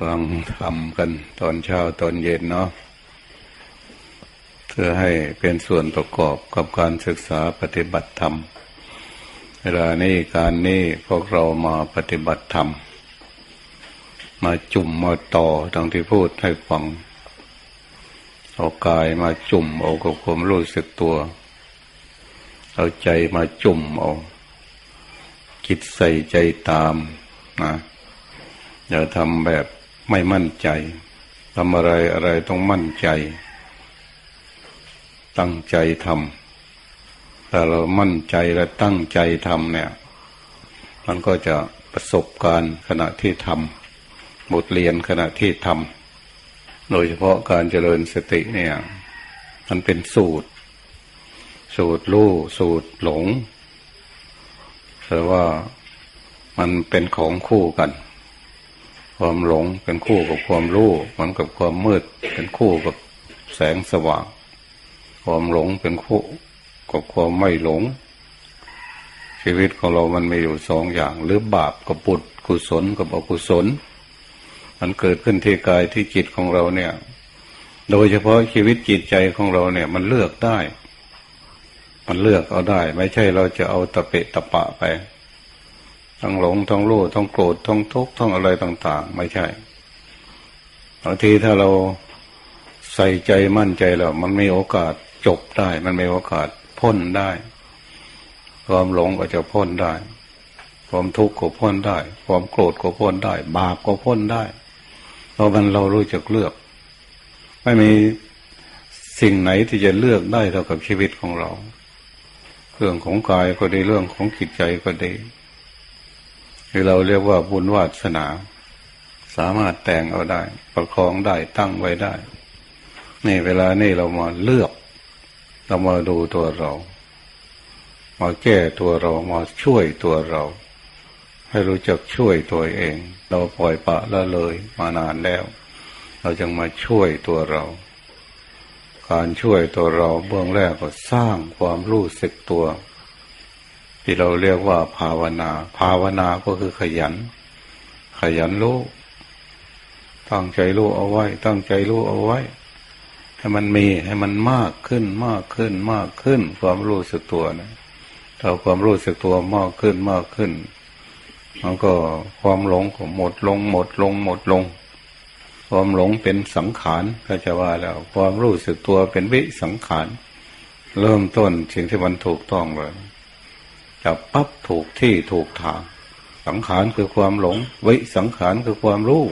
ฟังทำกันตอนเช้าตอนเย็นเนาะเพื่อให้เป็นส่วนประกอบกับการศึกษาปฏิบัติธรรม เวลานี้การนี้พวกเรามาปฏิบัติธรรม มาจุ่มมาต่อดังที่พูดให้ฟังเอากายมาจุ่มเอากับความรู้สึกตัว เอาใจมาจุ่มเอาคิดใส่ใจตามนะอย่าทำแบบ ไม่มั่นใจทำอะไรอะไรต้องมั่นใจ ตั้งใจทำถ้าเรามั่นใจและตั้งใจทำเนี่ย มันก็จะประสบการณ์ขณะที่ทำบทเรียนขณะที่ทำโดยเฉพาะการเจริญสติเนี่ย มันเป็นสูตร สูตรรู้สูตรหลงแต่ว่ามันเป็นของคู่กัน ความหลงเป็นคู่กับความรู้เหมือนกับความมืด เป็นคู่กับแสงสว่าง ความหลงเป็นคู่กับความไม่หลง ชีวิตของเรามันมีอยู่สองอย่าง หรือบาปกับบุญกุศลกับอกุศล มันเกิดขึ้นที่กายที่จิตของเราเนี่ย โดยเฉพาะชีวิตจิตใจของเราเนี่ย มันเลือกได้ มันเลือกเอาได้ ไม่ใช่เราจะเอาตะเปะตะปะไป ทั้งหลงทั้งรู้ทั้งโกรธทั้งทุกข์ทั้งอะไรต่าง ๆ ไม่ใช่บางทีถ้าเราใส่ใจมั่นใจแล้วมันมีโอกาสจบได้ มันมีโอกาสพ้นได้ ความหลงก็จะพ้นได้ ความทุกข์ก็พ้นได้ ความโกรธก็พ้นได้ บาปก็พ้นได้ เพราะมันเรารู้จักเลือก ไม่มีสิ่งไหนที่จะเลือกได้เท่ากับชีวิตของเรา เรื่องของกายก็ดีเรื่องของจิตใจก็ดี ที่เราเรียกว่าบุญวาสนา สามารถแต่งเอาได้ ประคองได้ตั้งไว้ได้ นี่เวลานี่เรามาเลือก เรามาดูตัวเรา มาแก้ตัวเรามาช่วยตัวเรา ให้รู้จักช่วยตัวเอง เราปล่อยปะละเลยมานานแล้ว เราจึงมาช่วยตัวเราการช่วยตัวเราเบื้องแรกก็สร้างความรู้สึกตัว ที่เราเรียกว่าภาวนา ภาวนาก็คือขยัน ขยันรู้ตั้งใจรู้เอาไว้ ตั้งใจรู้เอาไว้ ให้มันมีให้มันมากขึ้นมากขึ้นมากขึ้น ความรู้สึกตัวนะถ้าความรู้สึกตัวมากขึ้นมากขึ้นมันก็ความหลงก็หมดลงหมดลงหมดลง ความหลงเป็นสังขารก็จะว่าแล้ว ความรู้สึกตัวเป็นวิสังขาร เริ่มต้นสิ่งที่มันถูกต้องเลย จับปั๊บถูกที่ถูกทาง สังขารคือความหลง วิสังขารคือความรู้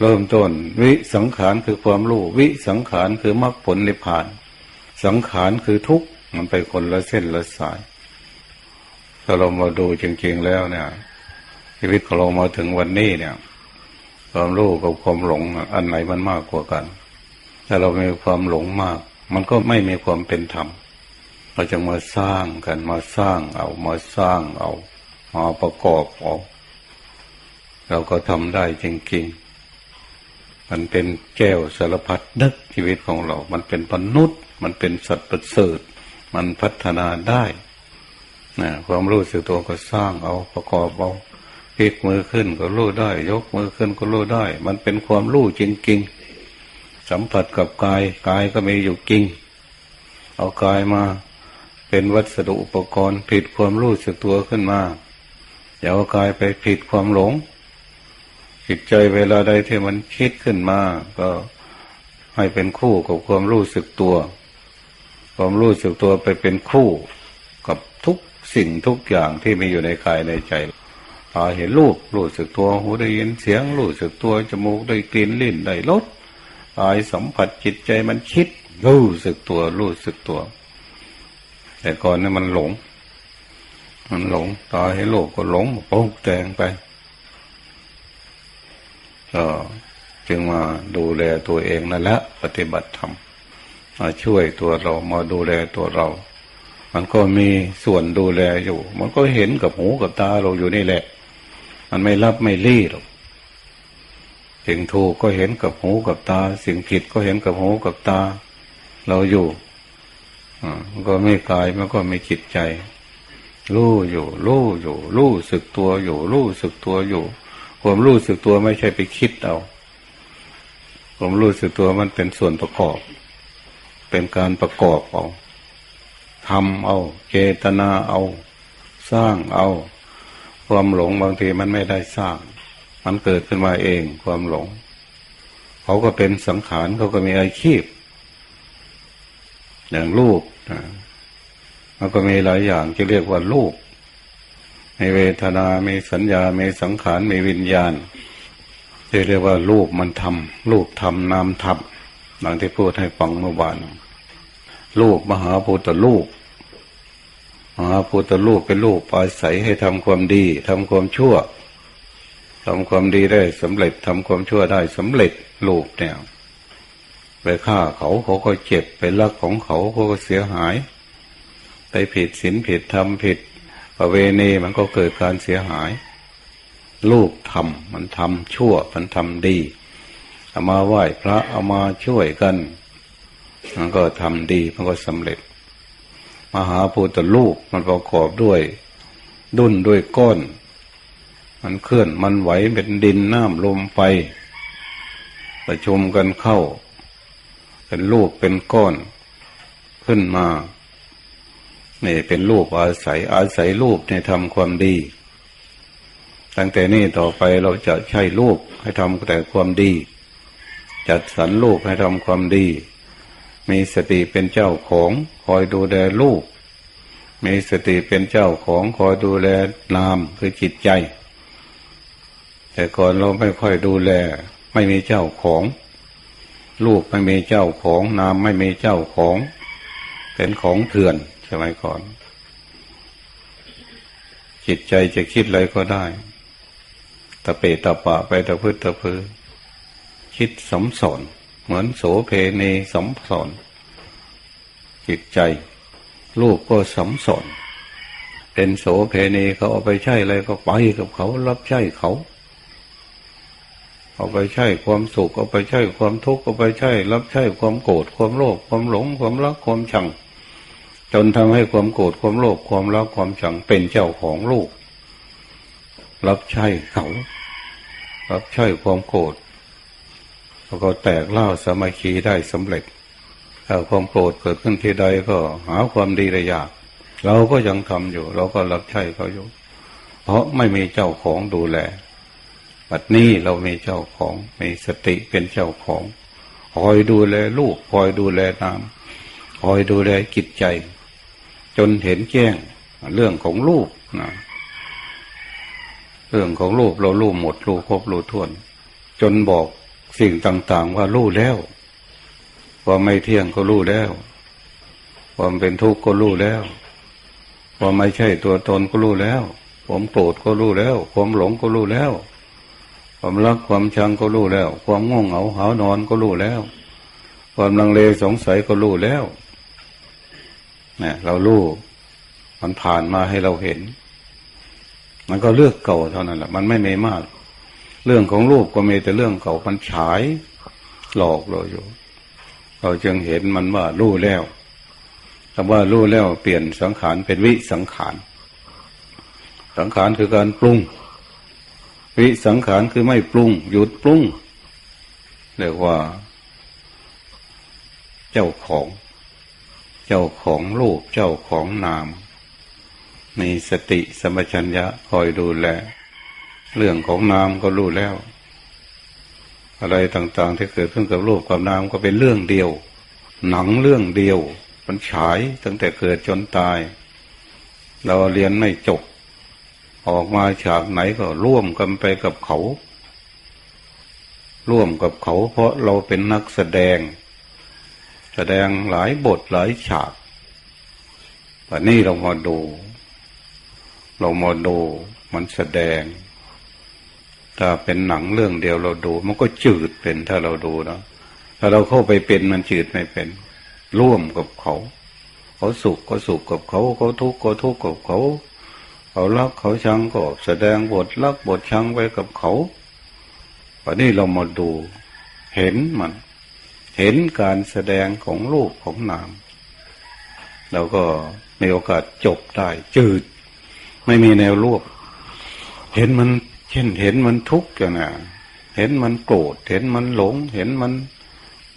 เริ่มต้น วิสังขารคือความรู้ วิสังขารคือมรรคผลนิพพาน สังขารคือทุกข์มันไปคนละเส้นละสายถ้าเรามาดูจริงๆแล้วเนี่ย ชีวิตของเรามาถึงวันนี้เนี่ย ความรู้กับความหลงอันไหนมันมากกว่ากัน ถ้าเรามีความหลงมาก มันก็ไม่มีความเป็นธรรม เราจะมาสร้างกันมาสร้างเอามาสร้างเอามาประกอบเอาเราก็ทำได้จริงๆ มันเป็นแก้วสารพัดนึกชีวิตของเรา มันเป็นมนุษย์ มันเป็นสัตว์ประเสริฐ มันพัฒนาได้นะความรู้สึกตัวก็สร้างเอาประกอบเอาพลิกมือขึ้นก็รู้ได้ ยกมือขึ้นก็รู้ได้ มันเป็นความรู้จริงๆ สัมผัสกับกาย กายก็มีอยู่จริง เอากายมา เป็นวัสดุอุปกรณ์ผิดความรู้สึกตัวขึ้นมาอย่าเอากายไปผิดความหลงจิตใจเวลาใดที่มันคิดขึ้นมา ก็ให้เป็นคู่กับความรู้สึกตัว ความรู้สึกตัวไปเป็นคู่กับทุกสิ่งทุกอย่างที่มีอยู่ในกายในใจตาเห็นรูปรู้สึกตัวหูได้ยินเสียงรู้สึกตัวจมูกได้กลิ่นลิ้นได้รสกายสัมผัสจิตใจมันคิด รู้สึกตัวรู้สึกตัว แต่ก่อนนี่มันหลง มันหลงตาให้โลกก็หลงโป๊กแตงไปก็จึงมาดูแลตัวเองนั่นแหละปฏิบัติธรรมมาช่วยตัวเรามาดูแลตัวเรา มันก็มีส่วนดูแลอยู่ มันก็เห็นกับหูกับตาเราอยู่นี่แหละ มันไม่รับไม่รีหรอกสิ่งถูกก็เห็นกับหูกับตา สิ่งผิดก็เห็นกับหูกับตา เราอยู่ มันก็ไม่กายมันก็ไม่จิตใจ รู้อยู่รู้อยู่ รู้สึกตัวอยู่ รู้สึกตัวอยู่ความรู้สึกตัวไม่ใช่ไปคิดเอาความรู้สึกตัวมันเป็นส่วนประกอบ เป็นการประกอบเอาทำเอาเจตนาเอา สร้างเอา ความหลงบางทีมันไม่ได้สร้าง มันเกิดขึ้นมาเองความหลง เขาก็เป็นสังขารเขาก็มีอาชีพ อย่างรูปนะมันก็มีหลายอย่างที่เรียกว่ารูปมีเวทนา มีสัญญา มีสังขาร มีวิญญาณที่เรียกว่ารูปมันทำรูปทำนามทำดังที่พูดให้ฟังเมื่อวานรูปมหาพุทธรูปมหาพุทธรูปเป็นรูปอาศัยให้ทำความดีทำความชั่วทำความดีได้สำเร็จทำความชั่วได้สำเร็จรูปเนี่ย ไปฆ่าเขาเขาก็เจ็บไปลักของเขาเขาก็เสียหาย ไปผิดศีลผิดธรรมผิดประเวณีมันก็เกิดการเสียหาย ลูกทำมันทำชั่วมันทำดีเอามาไหว้พระเอามาช่วยกัน มันก็ทำดีมันก็สำเร็จ มหาพุทธลูกมันประกอบด้วย ดุนด้วยก้อน มันเคลื่อนมันไหวเป็นดินน้ำลมไฟประชุมกันเข้า เป็นลูกเป็นก้อนขึ้นมานี่เป็นรูปอาศัยอาศัยรูปในทำความดี ตั้งแต่นี้ต่อไปเราจะใช้รูปให้ทำแต่ความดี จัดสรรรูปให้ทำความดี มีสติเป็นเจ้าของคอยดูแลรูป มีสติเป็นเจ้าของคอยดูแลนามคือจิตใจ แต่ก่อนเราไม่ค่อยดูแล ไม่มีเจ้าของ รูปไม่มีเจ้าของนามไม่มีเจ้าของ เป็นของเถื่อนสมัยก่อน จิตใจจะคิดอะไรก็ได้ตะเปตะปะไปตะพืชตะพือ คิดสมสอน เหมือนโสเพเนสมสอน จิตใจลูกก็สมสอนเป็นโสเพเนเขาเอาไปใช้อะไรก็ไปกับเขารับใช้เขา เอาไปใช้ความสุขเอาไปใช้ความทุกข์เอาไปใช้รับใช้ความโกรธความโลภความหลงความรักความชัง จนทำให้ความโกรธความโลภความรักความชังเป็นเจ้าของลูก รับใช้เขา รับใช้ความโกรธแล้วก็แตกเล่าสมัคคีได้สำเร็จถ้าความโกรธเกิดขึ้นที่ใดก็หาความดีได้ยาก เราก็ยังทำอยู่ เราก็รับใช้เขาอยู่ เพราะไม่มีเจ้าของดูแล บัดนี้เรามีเจ้าของมีสติเป็นเจ้าของ คอยดูแลลูกคอยดูแลนามคอยดูแลจิตใจ จนเห็นแจ้งเรื่องของรูปนะเรื่องของรูปเรารู้หมดรู้ครบรู้ท้วน จนบอกสิ่งต่างๆว่ารู้แล้วความไม่เที่ยงก็รู้แล้วความเป็นทุกข์ก็รู้แล้วความไม่ใช่ตัวตนก็รู้แล้วความโกรธก็รู้แล้วความหลงก็รู้แล้ว ความรักความชังก็รู้แล้ว ความง่วงเหงาหานอนก็รู้แล้ว ความลังเลสงสัยก็รู้แล้วเนี่ยเรารู้มันผ่านมาให้เราเห็น มันก็เลือกเก่าเท่านั้นแหละมันไม่มีมาก เรื่องของรูปก็มีแต่เรื่องเก่ามันฉายหลอกเราอยู่ เราจึงเห็นมันว่ารู้แล้วคำว่ารู้แล้วเปลี่ยนสังขารเป็นวิสังขาร สังขารคือการปรุง วิสังขารคือไม่ปรุง หยุดปรุงเรียกว่า เจ้าของ เจ้าของรูปเจ้าของนาม มีสติสมัชัญญะคอยดูแล เรื่องของนามก็รู้แล้ว อะไรต่างๆ ที่เกิดขึ้นกับรูปกับนามก็เป็นเรื่องเดียว หนังเรื่องเดียว มันฉายตั้งแต่เกิดจนตาย เราเรียนไม่จบ ออกมาฉากไหนก็ร่วมกันไปกับเขา ร่วมกับเขาเพราะเราเป็นนักแสดง แสดงหลายบทหลายฉากแต่นี่เรามาดู เรามาดูมันแสดง ถ้าเป็นหนังเรื่องเดียวเราดู มันก็จืดเป็นถ้าเราดูนะถ้าเราเข้าไปเป็นมันจืดไม่เป็น ร่วมกับเขา เขาสุขก็สุขกับเขา เขาทุกข์ก็ทุกข์กับเขา เขารักเขาชังก็แสดงบทรักบทชังไว้กับเขาวันนี้เรามาดูเห็นมัน เห็นการแสดงของรูปของนามเราก็มีโอกาสจบได้จืด ไม่มีแนวรวบเห็นมันเช่นเห็นมันทุกข์อย่างน่ะเห็นมันโกรธเห็นมันหลง เห็นมัน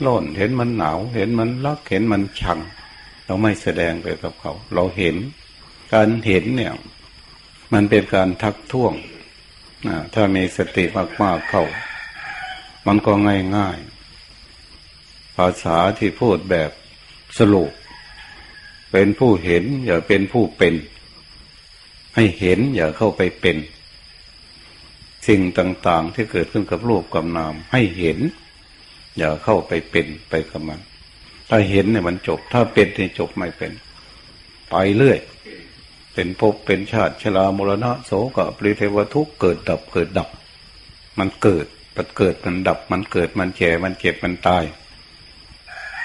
ร้อนเห็นมันหนาว เห็นมันรักเห็นมันชัง เราไม่แสดงไปกับเขา เราเห็น การเห็นเนี่ย มันเป็นการทักท้วงถ้ามีสติมากๆเข้า มันก็ง่ายๆ ภาษาที่พูดแบบสรุป เป็นผู้เห็น อย่าเป็นผู้เป็น ให้เห็นอย่าเข้าไปเป็น สิ่งต่างๆที่เกิดขึ้นกับรูปกับนาม ให้เห็น อย่าเข้าไปเป็นไปกับมัน ถ้าเห็นเนี่ยมันจบ ถ้าเป็นเนี่ยจบไม่เป็น ไปเรื่อย เป็นภพเป็นชาติชรามรณะโสกปริเทวทุกเกิดดับเกิดดับ มันเกิดมันเกิดมันดับ มันเกิดมันแก่มันเจ็บมันตาย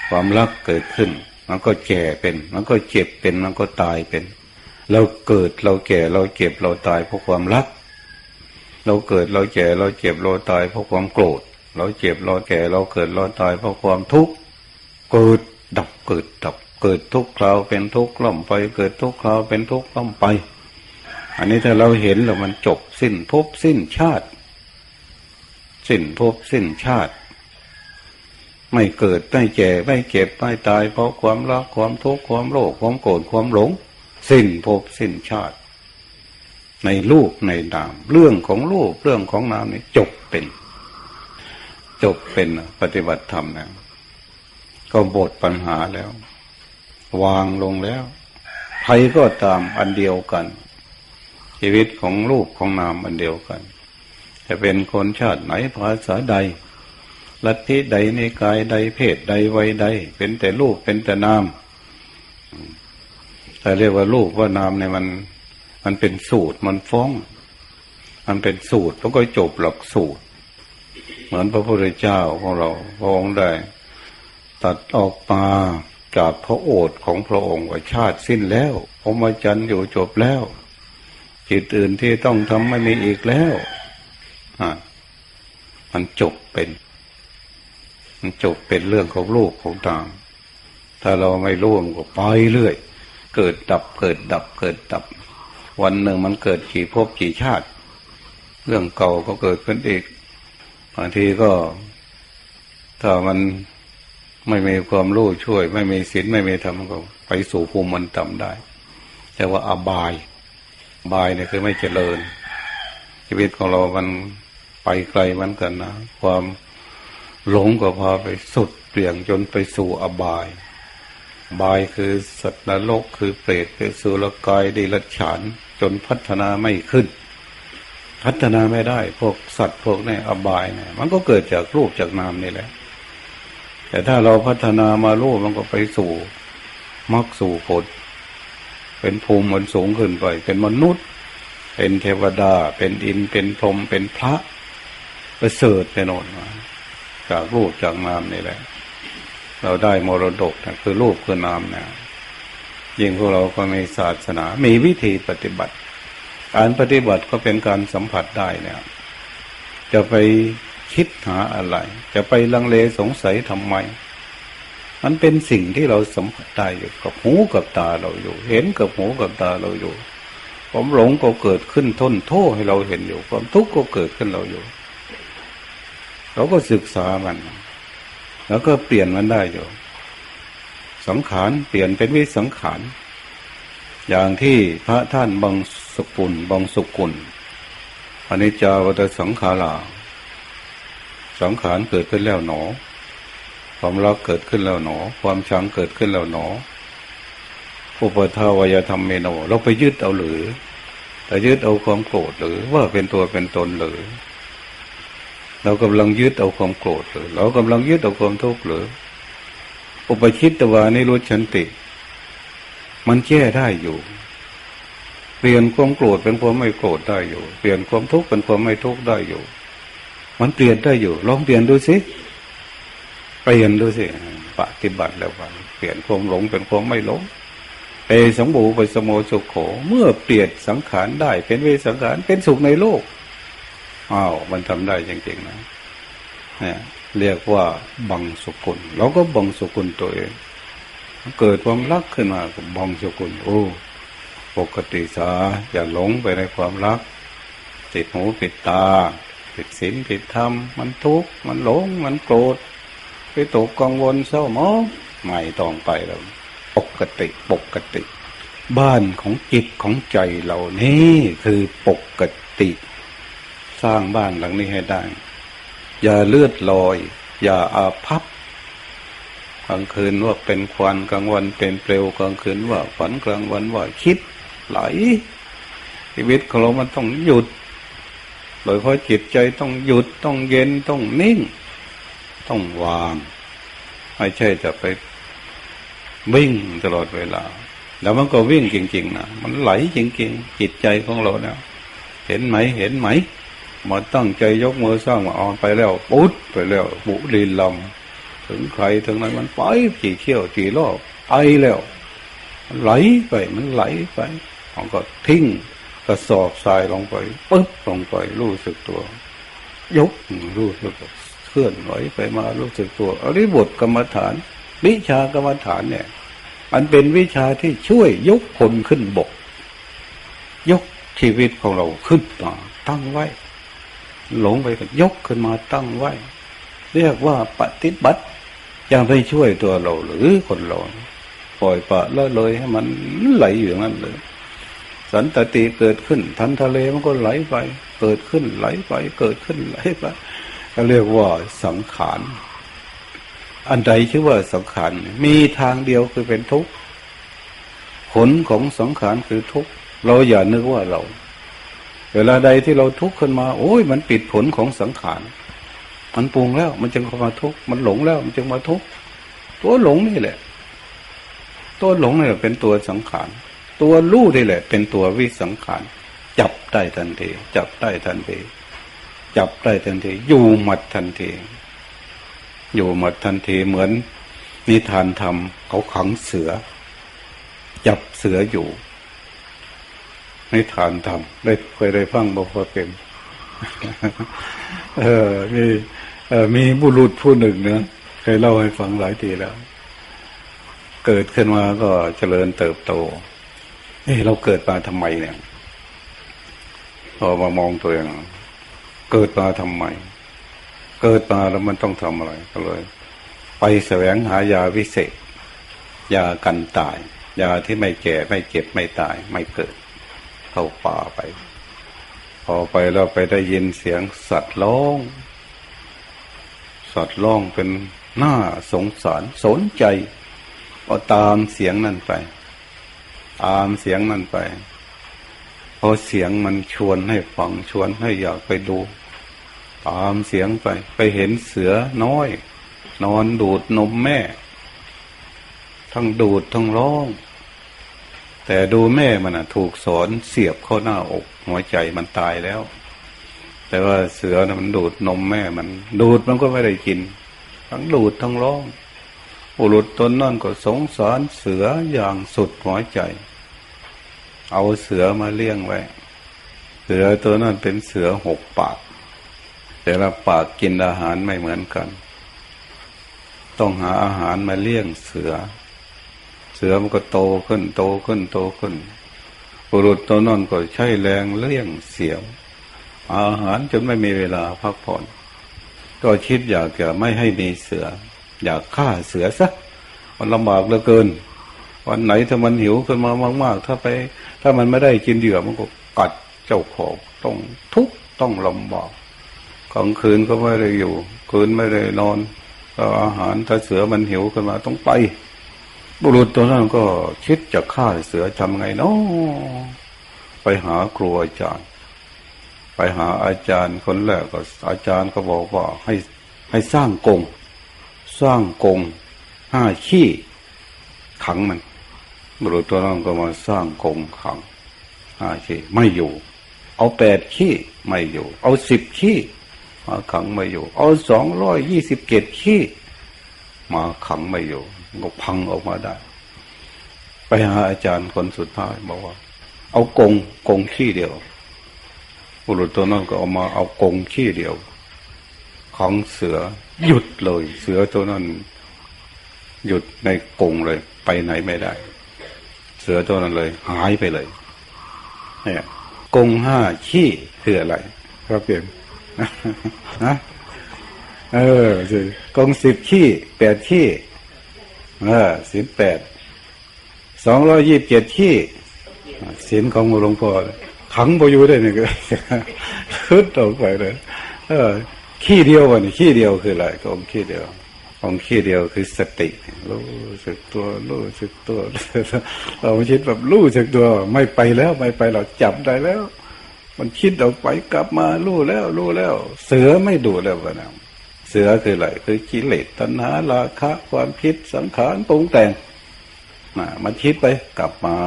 ความรักเกิดขึ้น มันก็แก่เป็น มันก็เจ็บเป็นมันก็ตายเป็น เราเกิดเราแก่เราเจ็บเราตายเพราะความรัก เราเกิดเราแก่เราเจ็บเราตายเพราะความโกรธ เราเจ็บเราแก่เราเกิดเราตายเพราะความทุกข์เกิดดับเกิดดับ เกิดทุกคราวเป็นทุกข์ล่มไป เกิดทุกคราวเป็นทุกข์ล่มไป อันนี้ถ้าเราเห็นแล้วมันจบสิ้นภพสิ้นชาติ สิ้นภพสิ้นชาติ ไม่เกิดไม่แก่ไม่เจ็บไม่ตาย เพราะความรักความทุกข์ความโลภความโกรธความหลง สิ้นภพสิ้นชาติ ในรูปในนาม เรื่องของรูปเรื่องของนามนี่จบเป็น จบเป็นปฏิบัติธรรมนะก็บทปัญหาแล้ว วางลงแล้วใครก็ตามอันเดียวกัน ชีวิตของรูปของนามอันเดียวกัน จะเป็นคนชาติไหนภาษาใดลัทธิใดในกายใดเพศใดวัยใด เป็นแต่รูปเป็นแต่นามแต่เรียกว่ารูปว่านามเนี่ยมัน มันเป็นสูตรมันฟ้อง มันเป็นสูตรแล้วก็จบหลักสูตร เหมือนพระพุทธเจ้าของเราพระองค์ได้ ตัดออกมา จากพระโอษฐ์ของพระองค์ว่าชาติสิ้นแล้วพรหมจรรย์อยู่จบแล้ว จิตอื่นที่ต้องทำไม่มีอีกแล้วอ่ามันจบเป็น มันจบเป็นเรื่องของลูกของตามถ้าเราไม่ร่วมก็ไปเรื่อย เกิดดับเกิดดับเกิดดับ วันหนึ่งมันเกิดกี่ภพกี่ชาติ เรื่องเก่าก็เกิดขึ้นอีกบางทีก็ ถ้ามัน ไม่มีความรู้ช่วย ไม่มีศีลไม่มีธรรมก็ไปสู่ภูมิมันต่ำได้ แต่ว่าอบาย บายเนี่ยคือไม่เจริญ ชีวิตของเรา มันไปไกลมือนกันนะ ความหลงก็พาไปสุดเปลี่ยงจนไปสู่อบาย บายคือสัตว์นรกคือเปรตคือสุรกายดีรัจฉานจนพัฒนาไม่ขึ้น พัฒนาไม่ได้ พวกสัตว์พวกนี้อบายเนี่ยมันก็เกิดจากรูปจากนามนี่แหละ แต่ถ้าเราพัฒนามารูปมันก็ไปสู่มรรคสู่ผล เป็นภูมิมันสูงขึ้นไป เป็นมนุษย์ เป็นเทวดา เป็นอินเป็นพรหมเป็นพระประเสริฐไปโน่นมาจากรูปจากนามนี่แหละ เราได้มรดกนะคือรูปคือนามเนี่ยยิ่งพวกเราก็มีศาสนา มีวิธีปฏิบัติ การปฏิบัติก็เป็นการสัมผัสได้เนี่ย จะไป คิดหาอะไร จะไปลังเลสงสัยทำไม มันเป็นสิ่งที่เราสัมผัสได้อยู่กับหูกับตาเราอยู่ เห็นกับหูกับตาเราอยู่ความหลงก็เกิดขึ้นทนโทษให้เราเห็นอยู่ ความทุกข์ก็เกิดขึ้นเราอยู่ เราก็ศึกษามัน แล้วก็เปลี่ยนมันได้อยู่สังขารเปลี่ยนเป็นวิสังขาร อย่างที่พระท่านบางสกุลบางสุกุลอนิจจาวัตสังขารา สังขารเกิดขึ้นแล้วหนอ ความรักเกิดขึ้นแล้วหนอ ความชังเกิดขึ้นแล้วหนออุปทาวายธรรมเมโนเราไปยึดเอาหรือแต่ยึดเอาความโกรธหรือว่าเป็นตัวเป็นตนหรือเรากำลังยึดเอาความโกรธหรือเรากำลังยึดเอาความทุกข์หรืออุปชิตตวานิรุชันติ มันแก้ได้อยู่ เปลี่ยนความโกรธเป็นความไม่โกรธได้อยู่ เปลี่ยนความทุกข์เป็นความไม่ทุกข์ได้อยู่ มันเปลี่ยนได้อยู่ ลองเปลี่ยนดูสิเปลี่ยนดูสิปฏิบัติแล้วว่าเปลี่ยนความหลงเป็นความไม่หลงเอสังบูปสโมสุขโข เมื่อเปลี่ยนสังขารได้ เป็นเวสังขารเป็นสุขในโลกอ้าวมันทำได้จริงๆนะเนี่ยเรียกว่าบังสุกุลเราก็บังสุกุลตัวเองเกิดความรักขึ้นมาบังสุกุลโอ้ปกติสาอย่าหลงไปในความรักปิดหูปิดตา ปิดศีลปิดธรรม มันทุกข์มันหลง มันโกรธไปตกกังวลเศร้าหมองไม่ต้องไปแล้วปกติปกติ บ้านของจิตของใจเรานี่คือปกติ สร้างบ้านหลังนี้ให้ได้ อย่าเลือดลอย อย่าอาภัพกลางคืนว่าเป็นควันกลางวันเป็นเปลวกลางคืนว่าฝันกลางวันว่าคิดไหลชีวิตของเรามันต้องหยุด โดยเพราะจิตใจต้องหยุดต้องเย็นต้องนิ่ง ต้องวางไม่ใช่จะไปวิ่งตลอดเวลา แล้วมันก็วิ่งจริงๆนะมันไหลจริงๆ จิตใจของเราเนี่ยเห็นไหมเห็นไหมมาตั้งใจยกมือสร้างมาออนไปแล้วปุ๊ดไปแล้วบุรีลำถึงใครถึงไหนมันไปกี่เที่ยวกี่รอบไปแล้วไหลไปมันไหลไปมันก็ทิ้ง กระสอบทรายลงไปปึ๊บลงไปรู้สึกตัวยกรู้สึกตัวเคลื่อนไหวไปมารู้สึกตัวอริบทกรรมฐาน วิชากรรมฐานเนี่ยมันเป็นวิชาที่ช่วยยกคนขึ้นบก ยกชีวิตของเราขึ้นมาตั้งไว้ หลงไปก็ยกขึ้นมาตั้งไว้ เรียกว่าปฏิบัติจะไม่ช่วยตัวเราหรือคนเราปล่อยปละละเลยให้มันไหลอยู่อย่างนั้นเลย สันตติเกิดขึ้นทันทะเลมันก็ไหลไป เกิดขึ้นไหลไป เกิดขึ้นไหลไปก็เรียกว่าสังขารอันใดชื่อว่าสังขารมีทางเดียวคือเป็นทุกข์ผลของสังขารคือทุกข์เราอย่านึกว่าเรา เวลาใดที่เราทุกข์ขึ้นมา โอ้ยมันปิดผลของสังขารมันปรุงแล้ว มันจึงเข้ามาทุกข์มันหลงแล้ว มันจึงมาทุกข์ตัวหลงนี่แหละ ตัวหลงนี่แหละเป็นตัวสังขาร ตัวรู้นี่แหละ เป็นตัววิสังขาร จับได้ทันที จับได้ทันที จับได้ทันที อยู่หมัดทันที อยู่หมัดทันทีเหมือน นิทานธรรมเขาขังเสือ จับเสืออยู่นิทานธรรมได้เคยได้ฟังบอกว่าเป็นเออมีเออมีบุรุษผู้หนึ่งเนะเคยเล่าให้ฟังหลายทีแล้ว เกิดขึ้นมาก็เจริญเติบโต เอ้เราเกิดมาทำไมเนี่ยพอมามองตัวเองเกิดมาทำไม เกิดมาแล้วมันต้องทำอะไร ก็เลย ไปแสวงหายาวิเศษยากันตาย ยาที่ไม่แก่ไม่เจ็บไม่ตาย ไม่เกิด เข้าป่าไป พอไปแล้วไปได้ยินเสียงสัตว์ร้อง สัตว์ร้องเป็นหน้าสงสารสนใจ ก็ตามเสียงนั่นไป ตามเสียงนั่นไปพอเสียงมันชวนให้ฟังชวนให้อยากไปดู ตามเสียงไป ไปเห็นเสือน้อย นอนดูดนมแม่ ทั้งดูดทั้งร้อง แต่ดูแม่มันอะถูกสอนเสียบเข้าหน้าอก หัวใจมันตายแล้ว แต่ว่าเสือนะมันดูดนมแม่มัน ดูดมันก็ไม่ได้กิน ทั้งดูดทั้งร้อง บุรุษตนนั่นก็สงสารเสืออย่างสุดหัวใจ เอาเสือมาเลี้ยงไว้ เสือตัวนั้นเป็นเสือหกปาก แต่ละปากกินอาหารไม่เหมือนกัน ต้องหาอาหารมาเลี้ยงเสือ เสือมันก็โตขึ้น โตขึ้นโตขึ้น บุรุษตัวนั้นก็ใช้แรงเลี้ยงเสียงอาหารจนไม่มีเวลาพักผ่อน ก็คิดอยากจะไม่ให้มีเสือ อยากฆ่าเสือซะมันลำบากเหลือเกิน วันไหนถ้ามันหิวขึ้นมามากๆ ถ้าไป ถ้ามันไม่ได้กินเหยื่อมันก็กัดเจ้าของต้องทุกข์ต้องลำบากกลางคืนก็ไม่ได้อยู่ คืนไม่ได้นอน ก็อาหารถ้าเสือมันหิวขึ้นมาต้องไป บุรุษตัวนั้นก็คิดจะฆ่าเสือทำไงเนาะไปหาครูอาจารย์ ไปหาอาจารย์คนแรกก็อาจารย์ก็บอกว่าให้ให้สร้างกรง สร้างกงห้าขี้ขังมันบุรุษตัวนั้นก็มาสร้างกงขังห้าขี้ไม่อยู่ เอาแปดขี้ไม่อยู่ เอาสิบขี้มาขังไม่อยู่ เอาสองร้อยยี่สิบเจ็ดขี้มาขังไม่อยู่ก็พังออกมาได้ ไปหาอาจารย์คนสุดท้ายบอกว่า เอากงกงขี้เดียวบุรุษตัวนั้นก็เอามาเอากงขี้เดียว ของเสือ หยุดเลย เสือตัวนั้น หยุดในกรงเลย ไปไหนไม่ได้ เสือตัวนั้นเลย หายไปเลย เนี่ยกงห้าขี้คืออะไรครับเพียงนะเออสิกงสิบขี้แปดขี้เออสิบแปดสองร้อยยี่สิบเจ็ดขี้ศีลของหลวงพ่อขังบอยู่ได้เนี่ยก็ทุดออกไปเลย เออ ขี้เดียววะนี่ขี้เดียวคืออะไรกองขี้เดียวองขี้เดียวคือสติรู้สึกตัวรู้สึกตัวเราไม่คิดแบบรู้สึกตัวไม่ไปแล้วไม่ไปเราจับได้แล้ว มันคิดออกไปกลับมารู้แล้วรู้แล้ว เสือไม่ดูแล้ววะนะเสือคืออะไรคือกิเลสตัณหาราคะความคิดสังขารปรุงแต่งนะมันคิดไปกลับมา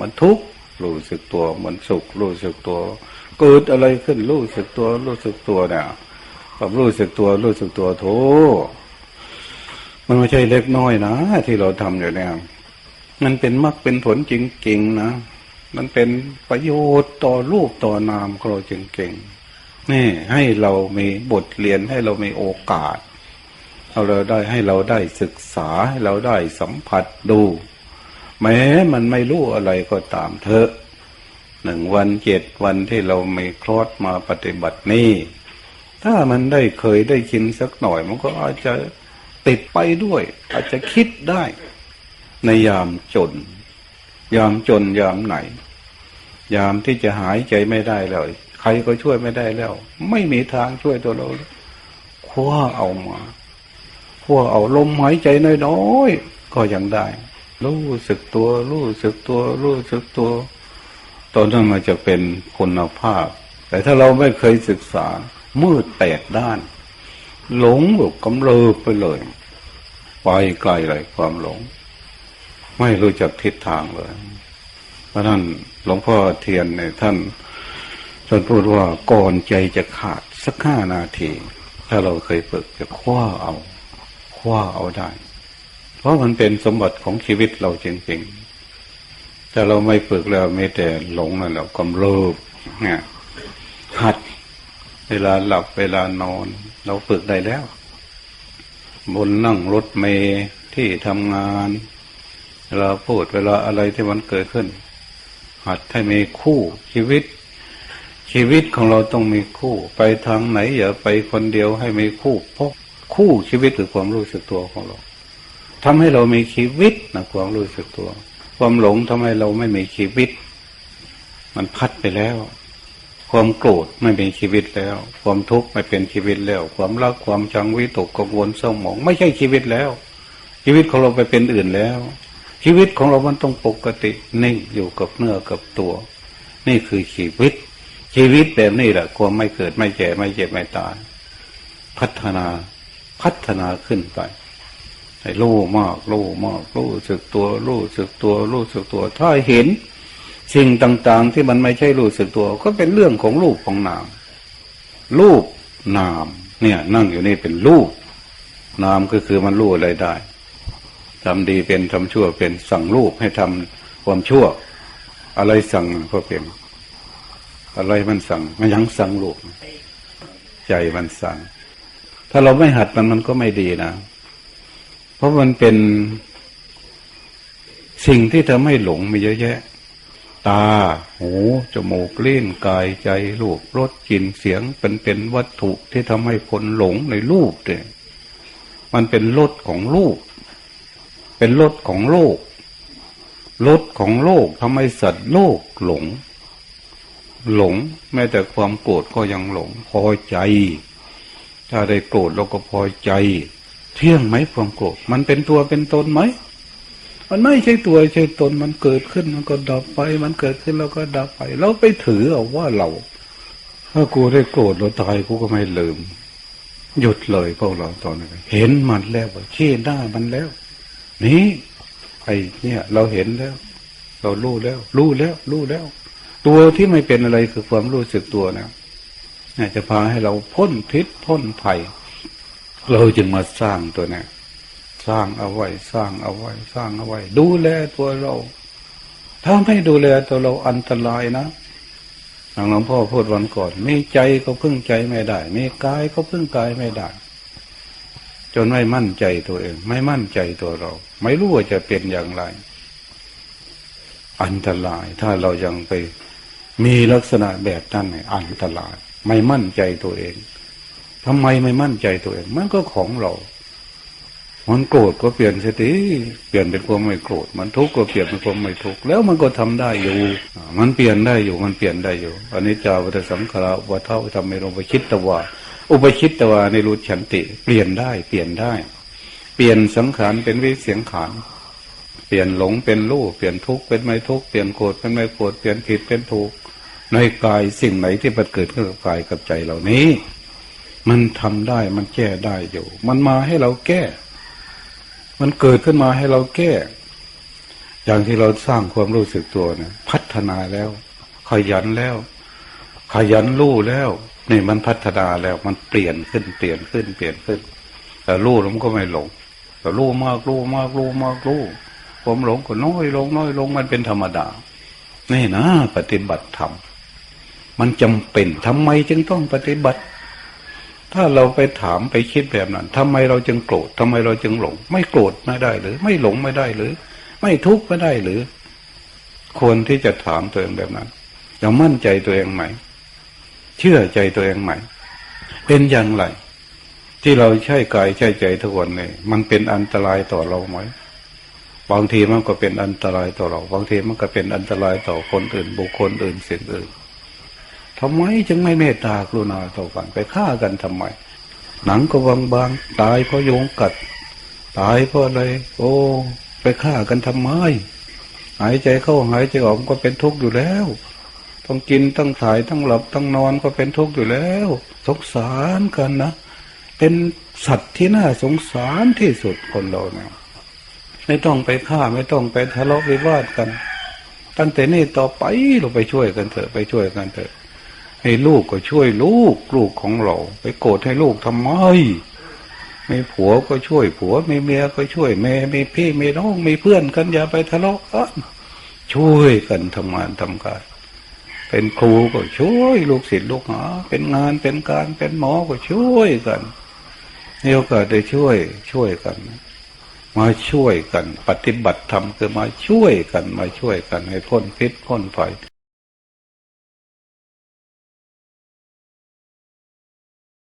มันทุกข์รู้สึกตัว มันสุขรู้สึกตัว เกิดอะไรขึ้นรู้สึกตัวรู้สึกตัวเนี่ย ความรู้สึกตัวรู้สึกตัวโถมันไม่ใช่เล็กน้อยนะที่เราทำอยู่เนี่ยมันเป็นมรรคเป็นผลจริงๆนะ มันเป็นประโยชน์ต่อรูปต่อนามของเราจริงๆนี่ให้เรามีบทเรียนให้เรามีโอกาสเอาเราได้ให้เราได้ศึกษาให้เราได้สัมผัสดู แม้มันไม่รู้อะไรก็ตามเถอะหนึ่งวันเจ็ดวันที่เราไม่คลอดมาปฏิบัตินี่ ถ้ามันได้เคยได้กินสักหน่อย มันก็อาจจะติดไปด้วย อาจจะคิดได้ ในยามจน ยามจนยามไหน ยามที่จะหายใจไม่ได้แล้วใครก็ช่วยไม่ได้แล้ว ไม่มีทางช่วยตัวเราคว้าเอามาคว้าเอาลมหายใจน้อยๆก็ยังได้ รู้สึกตัว รู้สึกตัว รู้สึกตัวตอนนั้นมันจะเป็นคุณภาพ แต่ถ้าเราไม่เคยศึกษา มืดแตกด้าน หลงแบบกำเริบไปเลย ไปไกลเลยความหลง ไม่รู้จักทิศทางเลย เพราะนั้นหลวงพ่อเทียนเนี่ยท่านท่านพูดว่าก่อนใจจะขาดสักห้านาที ถ้าเราเคยฝึกจะคว้าเอา คว้าเอาได้ เพราะมันเป็นสมบัติของชีวิตเราจริงๆแต่เราไม่ฝึกแล้วไม่แต่หลงนั่นแหละกำเริบเนี่ยหัด เวลาหลับเวลานอน เราฝึกได้แล้ว บนนั่งรถเมย์ที่ทำงานเวลาพูดเวลาอะไรที่มันเกิดขึ้น หัดให้มีคู่ชีวิต ชีวิตของเราต้องมีคู่ ไปทางไหนอย่าไปคนเดียวให้มีคู่เพราะคู่ชีวิตคือความรู้สึกตัวของเราทำให้เรามีชีวิตนะความรู้สึกตัว ความหลงทำให้เราไม่มีชีวิต มันพัดไปแล้ว ความโกรธไม่เป็นชีวิตแล้ว ความทุกข์ไม่เป็นชีวิตแล้ว ความรักความชังวิตกกังวลเศร้าหมอง ไม่ใช่ชีวิตแล้ว ชีวิตของเราไปเป็นอื่นแล้ว ชีวิตของเรามันต้องปกตินิ่งอยู่กับเนื้อกับตัว นี่คือชีวิต ชีวิตแบบนี้แหละความไม่เกิดไม่แก่ไม่เจ็บไม่ตายพัฒนาพัฒนาขึ้นไปให้รู้มากรู้มากรู้สึกตัวรู้สึกตัวรู้สึกตัว ถ้าเห็น สิ่งต่างๆ ที่มันไม่ใช่รู้สึกตัว ก็เป็นเรื่องของรูปของนาม รูปนาม เนี่ย นั่งอยู่นี่เป็นรูป นามก็คือมันรู้อะไรได้ทำดีเป็นทำชั่วเป็นสั่งรูปให้ทำความชั่ว อะไรสั่งก็เป็นอะไรมันสั่งมันยังสั่งรูปใจมันสั่ง ถ้าเราไม่หัดมันมันก็ไม่ดีนะ เพราะมันเป็นสิ่งที่ทำให้หลงมีเยอะแยะ ตา หู จมูกเล่นกายใจรูปรสกลิ่นเสียงเป็นเป็นวัตถุที่ทำให้คนหลงในรูปเนี่ยมันเป็นรสของรูป เป็นรสของโลกรสของโลกทำให้สัตว์โลกหลง หลง แม้แต่ความโกรธก็ยังหลง พอใจ ถ้าได้โกรธเราก็พอใจ เที่ยงไหมความโกรธมันเป็นตัวเป็นตนไหม มันไม่ใช่ตัวใช่ตนมันเกิดขึ้นมันก็ดับไป มันเกิดขึ้นแล้วก็ดับไป เราไปถือเอาว่าเรา ถ้ากูได้โกรธเราตายกูก็ไม่ลืม หยุดเลยพวกเราตอนนี้เห็นมันแล้วชี้หน้ามันแล้ว นี่ไอ้เนี่ย เราเห็นแล้ว เรารู้แล้ว รู้แล้วรู้แล้ว ตัวที่ไม่เป็นอะไรคือความรู้สึกตัวนะจะพาให้เราพ้นพิษพ้นภัย เราจึงมาสร้างตัวเนี้ สร้างเอาไว้ สร้างเอาไว้ สร้างเอาไว้ ดูแลตัวเรา ถ้าไม่ดูแลตัวเราอันตรายนะหลวงพ่อพูดวันก่อน มีใจก็พึ่งใจไม่ได้ มีกายก็พึ่งกายไม่ได้ จนไม่มั่นใจตัวเอง ไม่มั่นใจตัวเรา ไม่รู้ว่าจะเป็นอย่างไร อันตราย ถ้าเรายังไป มีลักษณะแบบนั้นนี่อันตราย ไม่มั่นใจตัวเองทำไมไม่มั่นใจตัวเอง มันก็ของเรา มันโกรธก็เปลี่ยนสติเปลี่ยนเป็นความไม่โกรธ มันทุกข์ก็เปลี่ยนเป็นความไม่ทุกข์แล้วมันก็ทำได้อยู่ มันเปลี่ยนได้อยู่มันเปลี่ยนได้อยู่อันนี้จาวัฏสังขารวัฏเท่าทำให้ลงไปคิดตวาอุปชิตตวาในรูฉันติ เปลี่ยนได้เปลี่ยนได้ เปลี่ยนสังขารเป็นวิเสียงขานเปลี่ยนหลงเป็นรู้เปลี่ยนทุกข์เป็นไม่ทุกข์เปลี่ยนโกรธเป็นไม่โกรธเปลี่ยนผิดเป็นถูกในกายสิ่งไหนที่มันเกิดขึ้นกับกายกับใจเหล่านี้ มันทำได้มันแก้ได้อยู่ มันมาให้เราแก้ มันเกิดขึ้นมาให้เราแก้ อย่างที่เราสร้างความรู้สึกตัวเนี่ยพัฒนาแล้ว ขยันแล้ว ขยันรู้แล้วนี่มันพัฒนาแล้วมันเปลี่ยนขึ้นเปลี่ยนขึ้นเปลี่ยนขึ้น แต่รู้มันก็ไม่หลง แต่รู้มากรู้มากรู้มากรู้ผมหลงก็น้อยลงน้อยลงมันเป็นธรรมดานี่นะ ปฏิบัติธรรมมันจำเป็นทำไมจึงต้องปฏิบัติ ถ้าเราไปถามไปคิดแบบนั้นทำไมเราจึงโกรธทำไมเราจึงหลง ไม่โกรธไม่ได้หรือ ไม่หลงไม่ได้หรือ ไม่ทุกข์ไม่ได้หรือ ควรที่จะถามตัวเองแบบนั้นเรามั่นใจตัวเองไหม เชื่อใจตัวเองไหม เป็นอย่างไร ที่เราใช้กายใช้ใจทุกวันนี้มันเป็นอันตรายต่อเราไหมบางทีมันก็เป็นอันตรายต่อเรา บางทีมันก็เป็นอันตรายต่อคนอื่น บุคคลอื่นสิ่งอื่น ทำไมจึงไม่เมตตากรุณาต่อกันไปฆ่ากันทำไม หนังก็บางบางๆตายเพราะโยงกัด ตายเพราะอะไร โอ้ ไปฆ่ากันทำไม หายใจเข้าหายใจออกก็เป็นทุกข์อยู่แล้ว ต้องกินต้องถ่ายต้องหลับต้องนอนก็เป็นทุกข์อยู่แล้วสงสารกันนะเป็นสัตว์ที่น่าสงสารที่สุดคนเราเนี่ยไม่ต้องไปฆ่าไม่ต้องไปทะเลาะวิวาทกัน ตั้งแต่นี้ต่อไปเราไปช่วยกันเถอะไปช่วยกันเถอะ ให้ลูกก็ช่วยลูกลูกของเรา ไปโกรธให้ลูกทำไมไมีผัวก็ช่วยผัวไมีเมียก็ช่วยแม่มีพี่ไมีน้องไมีเพื่อนกันอย่าไปทะเลาะกันช่วยกันทำงานทำการเป็นครูก็ช่วยลูกศิษย์ลูกหาเป็นงานเป็นการเป็นหมอก็ช่วยกันให้โอกาสได้ช่วย ช่วยกัน มาช่วยกัน ปฏิบัติธรรมคือมาช่วยกัน มาช่วยกันให้พ้นพิษพ้นภัย